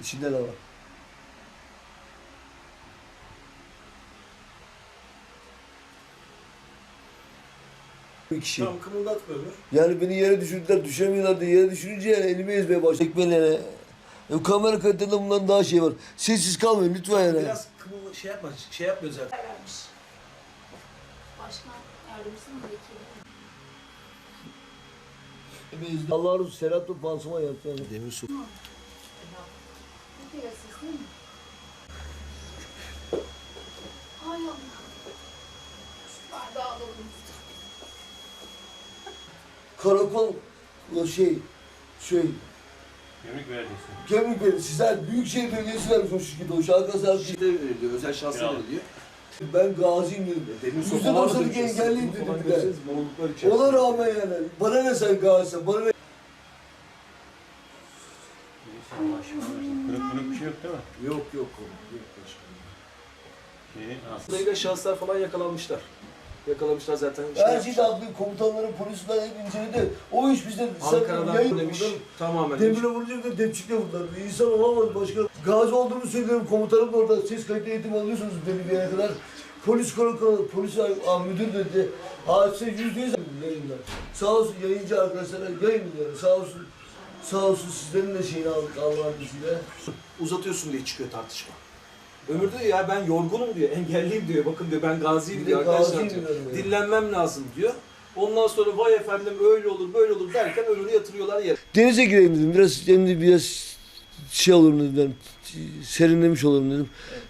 İçinde de var. Bir kişi. Tam kımıldatma Ömür. Yani beni yere düşürdüler, düşemiyorlar diye yere düşününce yani elimi ezmeye başladı. Tekmelerine. Ya kamera kayıtlarında bundan daha şey var. Sessiz kalmayın lütfen yani. Biraz kımıl şey yapma, şey yapmıyor zaten. vermiş. Başkan yardımcısı mı vekili? Allah razı olsun Serhat pansuman yaptı yani. Demir su. Ne diyorsunuz değil mi? Hay Allah. Şu bardağı alalım. Karakol o şey şey Gümrük vergisi. Kemik Bey, sizler Büyükşehir Belediyesi vermiş o şirketi o şarkı. İşte veriliyor, özel şanslar Kral. veriliyor. Ben gaziyim dedim. Su Yüzde doksanlık engelliyim dedim bir de. içerisinde. Ona rağmen yani. Bana ne sen gazisin, bana ne? Neyse Allah aşkına versin. Kırık kırık bir şey yok değil mi? Yok yok oğlum, yok başkanım. Şeyin aslında. Şahıslar falan yakalanmışlar. Yakalamışlar zaten. Her şeyde haklı. Komutanların, polisler hep inceledi. O iş bizde Ankara'dan demiş. Tamamen. Demire vurunca da depçikle vurdular. İnsan olamaz başka. Gazi olduğunu söylüyorum. Komutanım da orada. Siz kayıtlı eğitim alıyorsunuz yere kadar. Polis karakolu, polis müdür dedi. Hadise yüzde yüz yayınlar. Sağ olsun yayıncı arkadaşlara yayınlıyor. Sağ olsun. Sağ olsun sizlerin de şeyini aldık Allah'ın izniyle. Uzatıyorsun diye çıkıyor tartışma. Ömür diyor ya ben yorgunum diyor, engelliyim diyor. Bakın diyor ben gaziyim diyor arkadaşlar diyor. Dinlenmem lazım diyor. Ondan sonra vay efendim öyle olur böyle olur derken Ömür'ü yatırıyorlar yere. Denize gireyim dedim. Biraz de biraz şey olurum dedim. ben, Serinlemiş olurum dedim.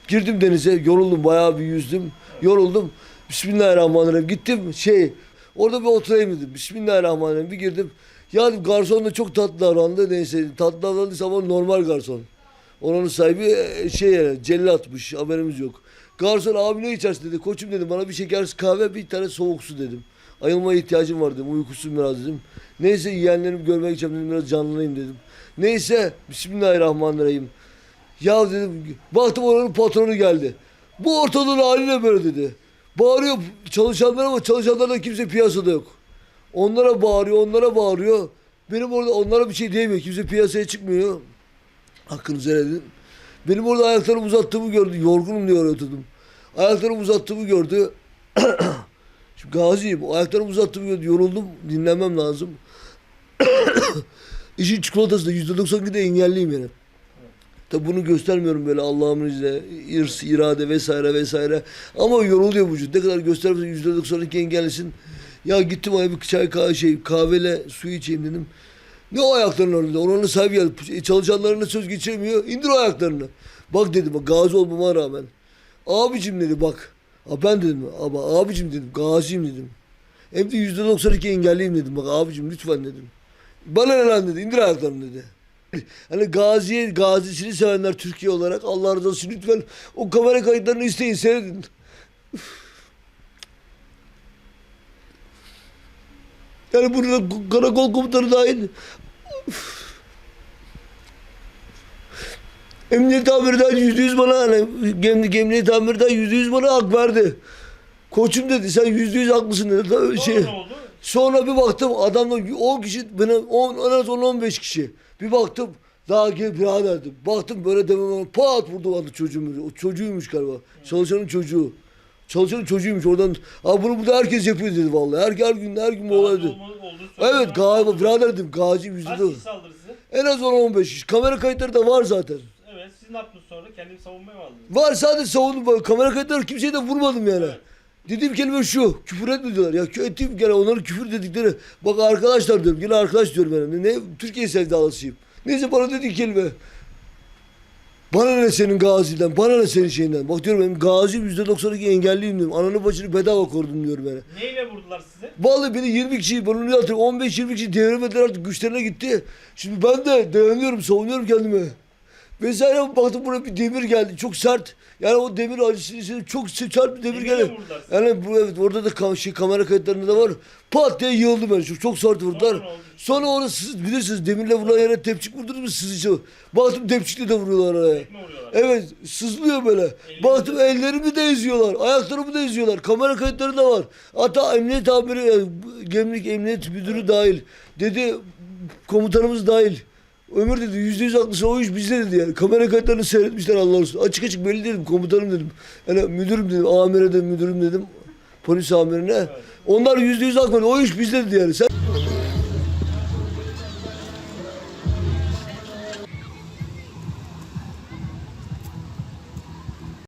Girdim denize. Yoruldum. Bayağı bir yüzdüm. Yoruldum. Bismillahirrahmanirrahim. Gittim şey orada bir oturayım dedim. Bismillahirrahmanirrahim. Bir girdim. Ya garson da çok tatlı davrandı. Neyse tatlı davrandıysa ama normal garson. Oranın sahibi e, şey yani cellatmış. Haberimiz yok. Garson abi ne içersin dedi. Koçum dedim bana bir şeker kahve bir tane soğuk su dedim. Ayılmaya ihtiyacım var dedim. Uykusuzum biraz dedim. Neyse yiyenlerimi görmek için dedim biraz canlanayım dedim. Neyse Bismillahirrahmanirrahim. Ya dedim baktım oranın patronu geldi. Bu ortalığın hali ne böyle dedi. Bağırıyor çalışanlar ama çalışanlardan kimse piyasada yok. Onlara bağırıyor, onlara bağırıyor. Benim orada onlara bir şey diyemiyor. Kimse piyasaya çıkmıyor. Hakkınızı helal. Benim orada ayaklarımı uzattığımı gördü. Yorgunum diye oturdum. Ayaklarımı uzattığımı gördü. Şimdi gaziyim. Ayaklarımı uzattığımı gördü. Yoruldum. Dinlenmem lazım. İşin çikolatası da %92'de engelliyim yani. Tabi bunu göstermiyorum böyle Allah'ın izniyle. İrs, irade vesaire vesaire. Ama yoruluyor vücut. Ne kadar göstermesen %92 engellisin. Ya gittim oraya bir çay kahve şey kahveyle su içeyim dedim. Ne o ayaklarının önünde? Oranın sahibi geldi. Çalışanlarına söz geçiremiyor. İndir o ayaklarını. Bak dedim bak gazi olmama rağmen. Abicim dedi bak. Ha ben dedim ama abicim dedim gaziyim dedim. Hem de yüzde 92 engelliyim dedim. Bak abicim lütfen dedim. Bana ne lan dedi. indir ayaklarını dedi. Hani gaziye, gazisini sevenler Türkiye olarak Allah razı olsun lütfen o kamera kayıtlarını isteyin seyredin. Yani burada karakol komutanı dahil. Emniyet amirden yüzde yüz bana hani gem, emniyet amirden yüzde yüz bana hak verdi. Koçum dedi sen yüzde yüz haklısın dedi. Tabii Şey, Sonra sonra bir baktım adamla 10 kişi bana 10 en az 10-15 kişi. Bir baktım daha gel birader. Baktım böyle demem pat vurdu bana çocuğumu. O çocuğuymuş galiba. Çalışanın çocuğu. Çalışanın çocuğuymuş oradan. Abi bunu burada herkes yapıyor dedi vallahi. Her, her gün her gün bu olay dedi. Olmalı- olduğu söyleniyor. Evet galiba birader dedim gazi yüzde Kaç de. kişi saldırdı size? En az 10-15 kişi. Kamera kayıtları da var zaten. Evet siz ne yaptınız sonra? Kendini savunmaya mı aldınız? Var sadece savundum. Kamera kayıtları kimseyi de vurmadım yani. Dediğim kelime şu. Küfür etme diyorlar. Ya kö- ettiğim gene onların küfür dedikleri. Bak arkadaşlar diyorum. Yine arkadaş diyorum ben. Ne Türkiye sevdalısıyım. Neyse bana dediği kelime. Bana ne senin gaziden, bana ne senin şeyinden. Bak diyorum benim yüzde 92 engelliyim diyorum. Ananı başını bedava korudum diyorum yani. Neyle vurdular size? Vallahi beni 20 kişi, ben onu hatırlıyorum. 15-20 kişi devremediler artık güçlerine gitti. Şimdi ben de dayanıyorum, savunuyorum kendimi. Vesaire baktım buraya bir demir geldi. Çok sert. Yani o demir acısını hissettim. Çok sert bir demir Demire geldi. vurdular sizi. Yani bu evet orada da kam- şey, kamera kayıtlarında da var. Pat diye yığıldı ben. Çok, çok sert vurdular. Sonra ne oldu? Sonra orası siz bilirsiniz demirle vurulan yere tepçik vurdunuz mu siz hiç? Baktım tepçikle de vuruyorlar. Tekme vuruyorlar. Evet sızlıyor böyle. Baktım ellerimi de eziyorlar. Ayaklarımı da eziyorlar. Kamera kayıtları da var. Hatta emniyet amiri, e, gemlik emniyet müdürü dahil. Dedi komutanımız dahil. Ömür dedi yüzde yüz haklısın o iş bizde dedi yani. Kamera kayıtlarını seyretmişler Allah olsun. Açık açık belli dedim komutanım dedim. Yani müdürüm dedim. Amire de müdürüm dedim. Polis amirine. Onlar yüzde yüz haklı. O iş bizde dedi yani. Sen